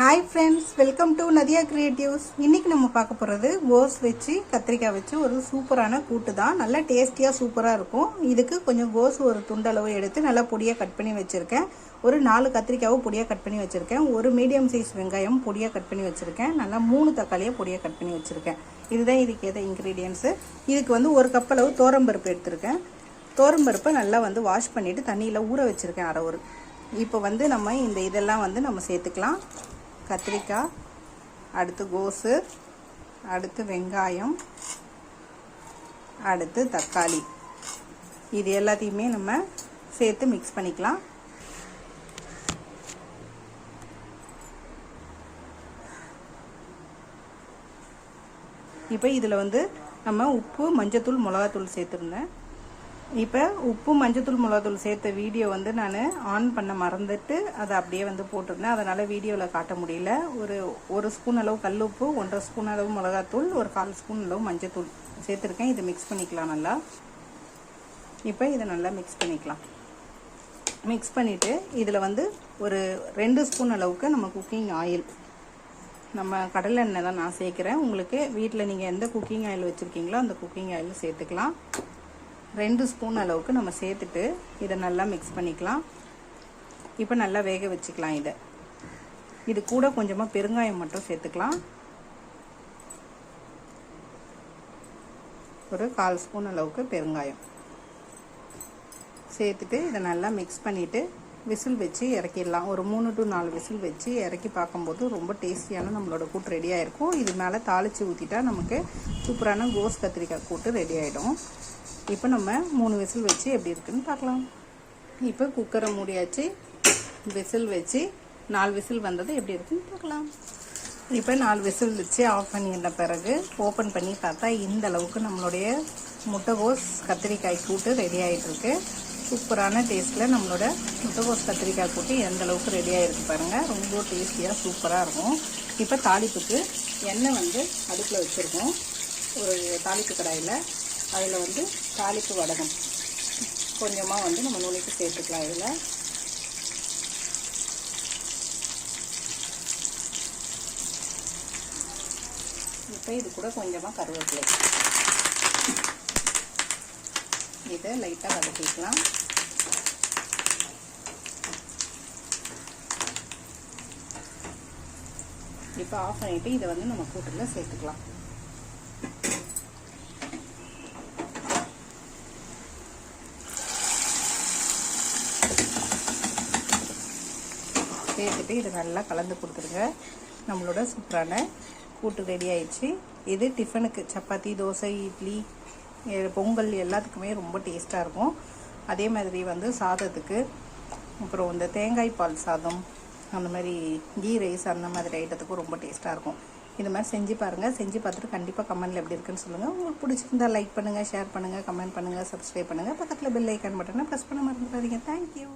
Hi friends welcome to Nadiya creatives இன்றைக்கி நம்ம பார்க்க போகிறது கோஸ் வச்சு கத்திரிக்காய் வச்சு ஒரு சூப்பரான கூட்டு தான். நல்லா டேஸ்டியாக சூப்பராக இருக்கும். இதுக்கு கொஞ்சம் கோஸ் ஒரு துண்டளவு எடுத்து நல்லா பொடியாக கட் பண்ணி வச்சுருக்கேன். ஒரு நாலு கத்திரிக்காவும் பொடியாக கட் பண்ணி வச்சுருக்கேன். ஒரு மீடியம் சைஸ் வெங்காயம் பொடியாக கட் பண்ணி வச்சுருக்கேன். நல்லா மூணு தக்காளியாக பொடியாக கட் பண்ணி வச்சுருக்கேன். இதுதான் இதுக்கு எதை இன்க்ரீடியன்ஸு இதுக்கு வந்து ஒரு கப் அளவு தோரம்பருப்பு எடுத்திருக்கேன். தோரம்பருப்பை நல்லா வந்து வாஷ் பண்ணிவிட்டு தண்ணியில் ஊற வச்சுருக்கேன் அரை ஒரு. இப்போ வந்து நம்ம இந்த இதெல்லாம் வந்து நம்ம சேர்த்துக்கலாம். கத்திரிக்காய் அடுத்து கோஸு அடுத்து வெங்காயம் அடுத்து தக்காளி. இது எல்லாத்தையுமே நம்ம சேர்த்து மிக்ஸ் பண்ணிக்கலாம். இப்போ இதில் வந்து நம்ம உப்பு மஞ்சத்தூள் மிளகாத்தூள் சேர்த்துருந்தேன். இப்போ உப்பு மஞ்சத்தூள் மிளகாத்தூள் சேர்த்த வீடியோ வந்து நான் ஆன் பண்ண மறந்துட்டு அதை அப்படியே வந்து போட்டிருந்தேன். அதனால் வீடியோவில் காட்ட முடியல. ஒரு ஒரு ஸ்பூன் அளவு கல் உப்பு ஒன்றரை ஸ்பூன் அளவு மிளகாத்தூள் ஒரு கால் ஸ்பூன் அளவு மஞ்சத்தூள் சேர்த்துருக்கேன். இதை மிக்ஸ் பண்ணிக்கலாம் நல்லா. இப்போ இதை நல்லா மிக்ஸ் பண்ணிக்கலாம். மிக்ஸ் பண்ணிவிட்டு இதில் வந்து ஒரு ரெண்டு ஸ்பூன் அளவுக்கு நம்ம குக்கிங் ஆயில் நம்ம கடலை எண்ணெய் தான் நான் சேர்க்குறேன். உங்களுக்கு வீட்டில் நீங்கள் எந்த குக்கிங் ஆயில் வச்சுருக்கீங்களோ அந்த குக்கிங் ஆயில் சேர்த்துக்கலாம். ரெண்டு ஸ்பூன் அளவுக்கு நம்ம சேர்த்துட்டு இதை நல்லா மிக்ஸ் பண்ணிக்கலாம். இப்போ நல்லா வேக வச்சுக்கலாம் இதை. இது கூட கொஞ்சமாக பெருங்காயம் மட்டும் சேர்த்துக்கலாம். ஒரு கால் ஸ்பூன் அளவுக்கு பெருங்காயம். சேர்த்துட்டு இதை நல்லா மிக்ஸ் பண்ணிவிட்டு விசில் வச்சு இறக்கிடலாம். ஒரு மூணு டு நாலு விசில் வச்சு இறக்கி பார்க்கும்போது ரொம்ப டேஸ்டியான நம்மளோட கூட்டு ரெடியாக இருக்கும் இது மேலே தாளித்து ஊற்றிட்டா நமக்கு சூப்பரான கோஸ் கத்திரிக்காய் கூட்டு ரெடி ஆகிடும் இப்போ நம்ம மூணு விசில் வச்சு எப்படி இருக்குன்னு பார்க்கலாம். இப்போ குக்கரை மூடியாச்சு. விசில் வச்சு நாலு விசில் வந்தது எப்படி இருக்குன்னு பார்க்கலாம். இப்போ நாலு விசில் வச்சு ஆஃப் பண்ணியிருந்த பிறகு ஓப்பன் பண்ணி பார்த்தா இந்த அளவுக்கு நம்மளுடைய முட்டைகோஸ் கத்திரிக்காய் கூட்டு ரெடி ஆகிட்டுருக்கு சூப்பரான டேஸ்ட்டில் நம்மளோட முட்டைகோஸ் கத்திரிக்காய் கூட்டு எந்த அளவுக்கு ரெடி ஆகிருக்கு பாருங்கள் ரொம்ப டேஸ்டியாக சூப்பராக இருக்கும். இப்போ தாளிப்புக்கு எண்ணெய் வந்து அடுப்பில் வச்சுருக்கோம். ஒரு தாளிப்பு கடாயில் அதில் வந்து தாளிப்பு வடகம். கொஞ்சமாக வந்து நம்ம நுழைக்கு சேர்த்துக்கலாம் இதில். இப்போ இது கூட கொஞ்சமாக கருவேப்பிலை. இதை லைட்டாக வதக்கிக்கலாம். இப்போ ஆஃப் பண்ணிவிட்டு இதை வந்து நம்ம கூட்டில் சேர்த்துக்கலாம். சேர்த்துட்டு இதை நல்லா கலந்து கொடுத்துருங்க. நம்மளோட சூப்பரான கூட்டு ரெடி ஆயிடுச்சு. இது டிஃபனுக்கு சப்பாத்தி தோசை இட்லி பொங்கல் எல்லாத்துக்குமே ரொம்ப டேஸ்ட்டாக இருக்கும். அதே மாதிரி வந்து சாதத்துக்கு அப்புறம் இந்த தேங்காய் பால் சாதம் அந்த மாதிரி கீ ரைஸ் அந்த மாதிரி ஐட்டத்துக்கும் ரொம்ப டேஸ்ட்டாக இருக்கும். இந்த மாதிரி செஞ்சு பாருங்கள் செஞ்சு பார்த்துட்டு கண்டிப்பாக கமெண்ட்டில் எப்படி இருக்குன்னு சொல்லுங்கள் உங்களுக்கு பிடிச்சிருந்தா லைக் பண்ணுங்கள் ஷேர் பண்ணுங்கள் கமெண்ட் பண்ணுங்கள் சப்ஸ்கிரைப் பண்ணுங்கள் பக்கத்தில் பெல் ஐக்கான் பட்டனை ப்ரெஸ் பண்ண மறந்துடாதீங்க. தேங்க்யூ